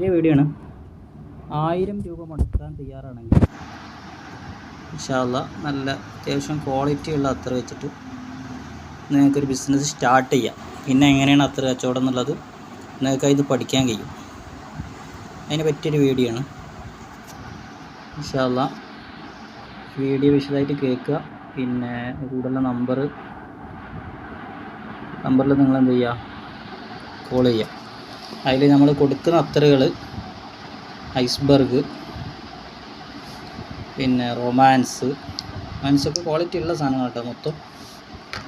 ചെറിയ വീഡിയോ ആണ് ആയിരം രൂപ മുടക്കാൻ തയ്യാറാണെങ്കിൽ ഇൻഷാല്ല നല്ല അത്യാവശ്യം ക്വാളിറ്റി ഉള്ള അത്ര വെച്ചിട്ട് നിങ്ങൾക്കൊരു ബിസിനസ് സ്റ്റാർട്ട് ചെയ്യാം. പിന്നെ എങ്ങനെയാണ് അത്ര കച്ചവടം എന്നുള്ളത് നിങ്ങൾക്ക് ഇത് പഠിക്കാൻ കഴിയും. അതിന് പറ്റിയൊരു വീഡിയോ ആണ് ഇൻഷാല്ല വീഡിയോ വിശദമായിട്ട് കേൾക്കുക. പിന്നെ കൂടുതലുള്ള നമ്പർ നമ്പറിൽ നിങ്ങൾ എന്ത് ചെയ്യുക? കോൾ ചെയ്യുക. അതിൽ നമ്മൾ കൊടുക്കുന്ന അത്തറുകൾ ഐസ്ബർഗ് പിന്നെ റൊമാൻസ്. റൊമാൻസൊക്കെ ക്വാളിറ്റി ഉള്ള സാധനങ്ങൾ കേട്ടോ മൊത്തം.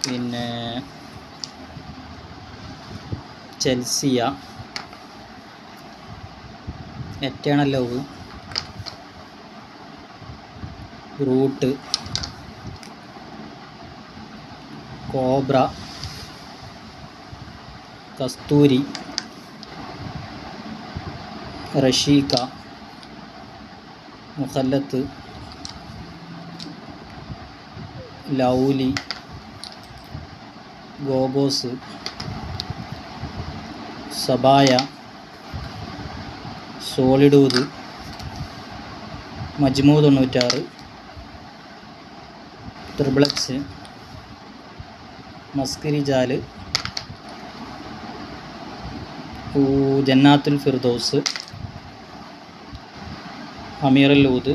പിന്നെ Chelsea eternal love root cobra Kasturi. റഷീക്ക മുഖല്ലത്ത് ലൗലി ഗോഗോസ് സബായ സോളിഡൂത് മജ്മൂ തൊണ്ണൂറ്റാറ് ട്രിബ്ലക്സ് മസ്കരി ജാൽ ഊ- ജന്നാത്തുൽ ഫിർദൗസ് അമീറുൽ ഊദ്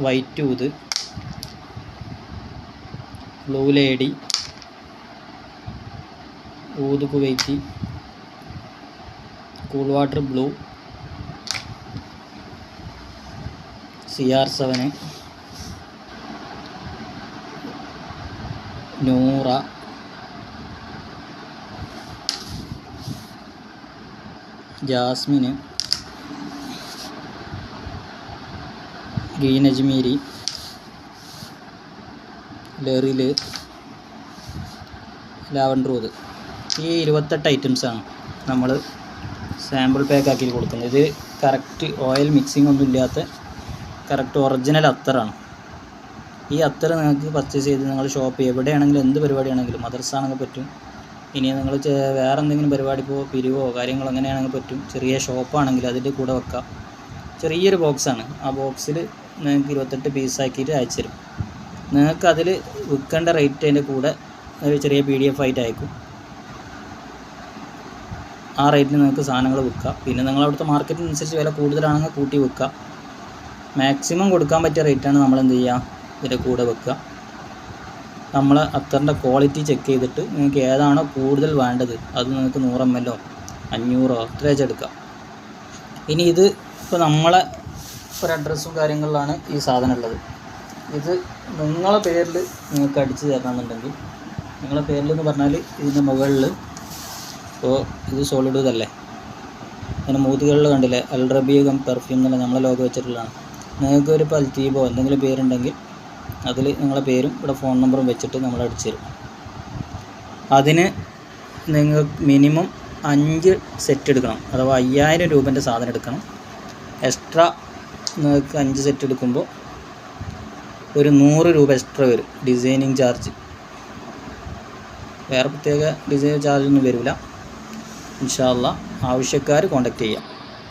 വൈറ്റ് ഊത് blue lady ഊത് Kuwaiti cool water blue C R seven Noora jasmine green Ajmeri ലെറിൽ ലാവൻഡർ റോത് ഈ ഇരുപത്തെട്ട് ഐറ്റംസാണ് നമ്മൾ സാമ്പിൾ പാക്ക് ആക്കി കൊടുക്കുന്നത്. ഇത് കറക്റ്റ് ഓയിൽ മിക്സിംഗ് ഒന്നും ഇല്ലാത്ത കറക്റ്റ് ഒറിജിനൽ അത്തറാണ്. ഈ അത്തർ നിങ്ങൾക്ക് പർച്ചേസ് ചെയ്ത് നിങ്ങൾ ഷോപ്പ് എവിടെയാണെങ്കിലും എന്ത് പരിപാടിയാണെങ്കിലും മദർസ ആണെങ്കിൽ പറ്റും. ഇനി നിങ്ങൾ വേറെ എന്തെങ്കിലും പരിപാടി ഇപ്പോൾ പിരിവോ കാര്യങ്ങളോ അങ്ങനെയാണെങ്കിൽ പറ്റും. ചെറിയ ഷോപ്പാണെങ്കിൽ അതിന്റെ കൂടെ വെക്കാം. ചെറിയൊരു ബോക്സാണ്. ആ ബോക്സിൽ നിങ്ങൾക്ക് ഇരുപത്തെട്ട് പീസാക്കിയിട്ട് അയച്ചു തരും. നിങ്ങൾക്ക് അതിൽ വിൽക്കേണ്ട റേറ്റ് അതിന്റെ കൂടെ ഒരു ചെറിയ പി ഡി എഫ് ആയിട്ട് അയക്കും. ആ റേറ്റിന് നിങ്ങൾക്ക് സാധനങ്ങൾ വിൽക്കാം. പിന്നെ നിങ്ങൾ അവിടുത്തെ മാർക്കറ്റിനനുസരിച്ച് വില കൂടുതലാണെങ്കിൽ കൂട്ടി വിൽക്കാം. മാക്സിമം കൊടുക്കാൻ പറ്റിയ റേറ്റാണ് നമ്മൾ എന്ത് ചെയ്യുക? ഇതിന്റെ കൂടെ വെക്കുക. നമ്മൾ അത്തറിന്റെ ക്വാളിറ്റി ചെക്ക് ചെയ്തിട്ട് നിങ്ങൾക്ക് ഏതാണോ കൂടുതൽ വേണ്ടത് അത് നിങ്ങൾക്ക് നൂറ് എം എല്ലോ അഞ്ഞൂറോ അത്ര വെച്ചെടുക്കാം. ഇനി ഇത് ഇപ്പോൾ നമ്മളെ ഒരു അഡ്രസ്സും കാര്യങ്ങളിലാണ് ഈ സാധനം ഉള്ളത് ഇത് നിങ്ങളെ പേരിൽ നിങ്ങൾക്ക് അടിച്ച് തരണമെന്നുണ്ടെങ്കിൽ നിങ്ങളെ പേരിൽ എന്ന് പറഞ്ഞാൽ ഇതിന്റെ മുകളിൽ ഇപ്പോൾ ഇത് സോളിഡ് ഇതല്ലേ? അങ്ങനെ മൂതികളിൽ കണ്ടില്ലേ? അൽ റബീഗം പെർഫ്യൂം എന്നുള്ള നമ്മളെ ലോഗോ വെച്ചിട്ടുള്ളതാണ്. നിങ്ങൾക്ക് ഒരു പൽത്തീപോ എന്തെങ്കിലും പേരുണ്ടെങ്കിൽ അതിൽ നിങ്ങളുടെ പേരും ഇവിടെ ഫോൺ നമ്പറും വെച്ചിട്ട് നമ്മൾ അടിച്ചു തരും. അതിന് നിങ്ങൾ മിനിമം അഞ്ച് സെറ്റ് എടുക്കണം. അഥവാ അയ്യായിരം രൂപേന്റെ സാധനം എടുക്കണം. എക്സ്ട്രാ നിങ്ങൾക്ക് അഞ്ച് സെറ്റ് എടുക്കുമ്പോൾ ഒരു നൂറ് രൂപ എക്സ്ട്രാ വരും ഡിസൈനിങ് ചാർജ് വേറെ പ്രത്യേക ഡിസൈൻ ചാർജൊന്നും വരില്ല. ഇൻഷാല്ല ആവശ്യക്കാർ കോൺടാക്റ്റ് ചെയ്യാം.